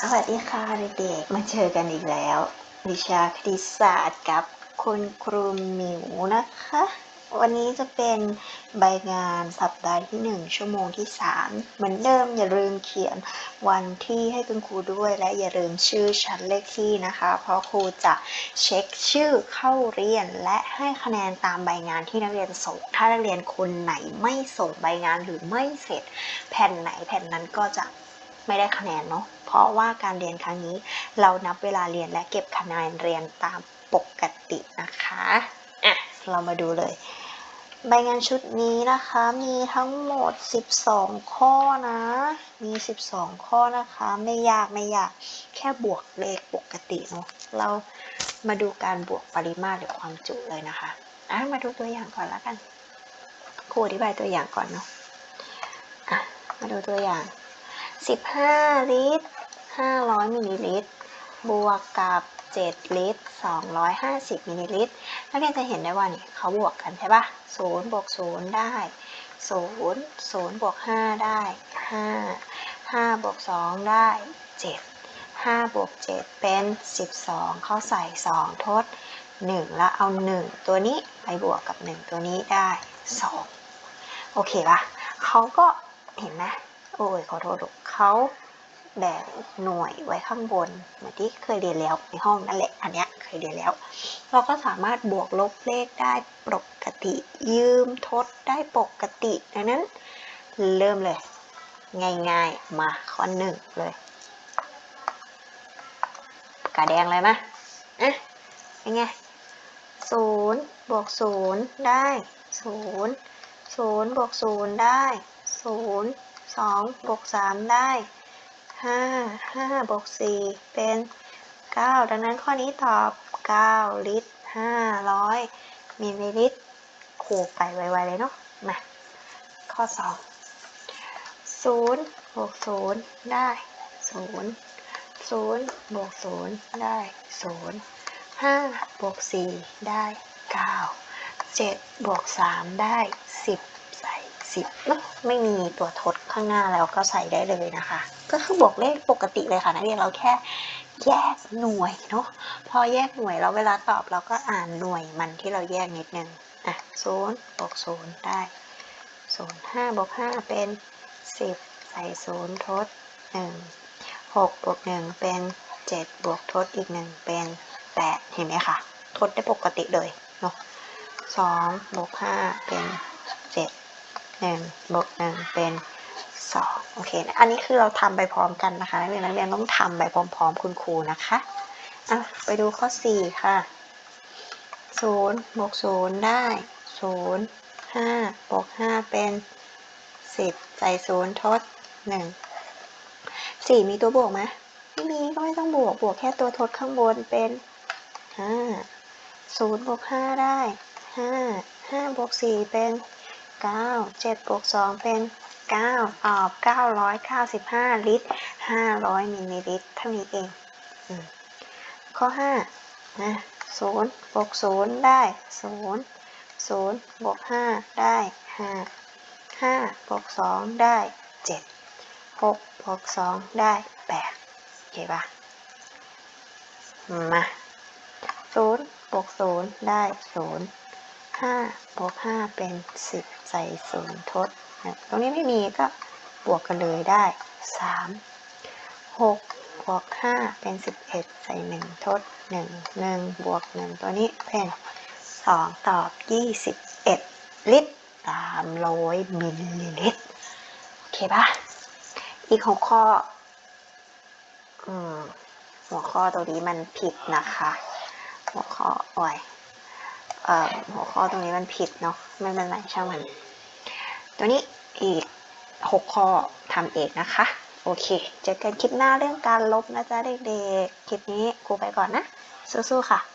สวัสดีค่ะเด็กๆ มาเจอกันอีกแล้ว วิชาคณิตศาสตร์กับคุณครูหมิวนะคะ วันนี้จะเป็นใบงานสัปดาห์ที่ 1 ชั่วโมงที่ 3 เหมือนเดิมอย่าลืมเขียนวันที่ให้คุณครูด้วย และอย่าลืมชื่อชั้นเลขที่นะคะ เพราะครูจะเช็คชื่อเข้าเรียน และให้คะแนนตามใบงานที่นักเรียนส่ง ถ้านักเรียนคนไหนไม่ส่งใบงานหรือไม่เสร็จ แผ่นไหนแผ่นนั้นก็จะ ไม่ได้คะแนนเนาะเพราะว่าการเรียนครั้งนี้เรานับเวลาเรียนและเก็บคะแนนเรียนตามปกตินะคะอะเรามาดูเลย ใบงานชุดนี้นะคะมีทั้งหมด 12 ข้อนะมี 12 ข้อนะคะ ไม่ยากไม่ยากแค่บวกเลขปกติเนาะเรามาดูการบวกปริมาตรหรือความจุเลยนะคะอะมาดูตัวอย่างก่อนแล้วกันครูอธิบายตัวอย่างก่อนเนาะอะมาดูตัวอย่าง 15 ลิตร 500 มิลลิลิตร บวกกับ 7 ลิตร 250 มิลลิลิตร นักเรียนจะเห็นได้ว่านี่เขาบวกกันใช่ปะ0บวก0 ได้ 0 0บวก5 ได้ 5 5บวก2 ได้ 7 5บวก7 เป็น 12 เข้าใส่ 2 ทด 1 แล้วเอา 1 ตัวนี้ไปบวกกับ 1 ตัวนี้ได้ 2 โอเคปะเขาก็เห็นไหม โอ้ยขอโทษเขาแบ่งหน่วยไว้ข้างบนเหมือนที่เคยเรียนแล้วในห้องนั่นแหละ อันเนี้ยเคยเรียนแล้ว เราก็สามารถบวกลบเลขได้ปกติ ยืมทดได้ปกติดังนั้น เริ่มเลย ง่ายๆ มาข้อหนึ่งเลยปากาแดงเลยมะอะเป็นไงศูนย์บวกศูนย์ได้ศูนย์ศูนย์บวกศูนย์ได้ศูนย์ สองบวกสามได้ห้าห้าบวกสี่เป็นเก้าดังนั้นข้อนี้ตอบเก้าลิตรห้าร้อยมิลลิลิตรคูไปไวๆเลยเนาะ มา ข้อสองศูนย์บวกศูนย์ได้ศูนย์ศูนย์บวกศูนย์ได้ศูนย์ห้าบวกสี่ได้เก้าเจ็ดบวกสามได้สิ บใส่สิบไม่มีตัวทดข้างหน้าแล้วก็ใส่ได้เลยนะคะ ก็คือบวกเลขปกติเลยค่ะนักเรียนเราแค่แยกหน่วยเนาะพอแยกหน่วยแล้วเวลาตอบเราก็อ่านหน่วยมันที่เราแยกนิดนึงอะศูนย์บวกศูนย์ได้ศูนย์ห้าบวกห้าเป็นสิบใส่ศูนย์ทดหนึ่งหกบวกหนึ่งเป็นเจ็ดบวกทดอีกหนึ่งเป็นแปดเห็นไหมคะทดได้ปกติเลยเนาะสองบวกห้าเป็นเจ็ด หนึ่งบวกหนึ่งเป็นสองโอเคนะอันนี้คือเราทำไปพร้อมกันนะคะนักเรียนนักเรียนต้องทำไปพร้อม ๆ คุณครูนะคะอะไปดูข้อสี่ค่ะศูนย์บวกศูนย์ได้ศูนย์ห้าบวกห้าเป็นสิบใส่ศูนย์ทดหนึ่งสี่มีตัวบวกไหมไม่มีก็ไม่ต้องบวกบวกแค่ตัวทดข้างบนเป็นห้าศูนย์บวกห้าได้ห้าห้าบวกสี่เป็น เก้าเจ็ดบวกสองเป็นเก้าอบเก้าร้อยเก้าสิบห้าลิตรห้าร้อยมิลลิลิตรเท่านี้เองอข้อห้านะศูนย์บวกศูนย์ได้ศูนย์ศูนย์บวกห้าได้ห้าห้าบวกสองได้เจ็ดหกบวกสองได้แปดโอเคปะมาศูนย์บวกศูนย์ได้ศูนย์ห้าบวกห้าเป็นสิบ ใส่ศูนย์ทดนะตรงนี้ไม่มีก็บวกกันเลยได้สามหกบวกห้าเป็นสิบเอ็ดใส่หนึ่งทดหนึ่งหนึ่งบวกหนึ่งตัวนี้เป็นสองตอบยี่สิบเอ็ดลิตรสามร้อยมิลลิลิตร โอเคปะอีกหกข้อ อืม หัวข้อตัวนี้มันผิดนะคะ หัวข้อโอ้ยเอ่อหัวข้อตรงนี้มันผิดเนาะไม่เป็นไรช่างมัน ตัวนี้อีก 6 ข้อทำเองนะคะ โอเค เจอกันคลิปหน้าเรื่องการลบนะจ๊ะเด็กๆ คลิปนี้ครูไปก่อนนะ สู้ๆค่ะ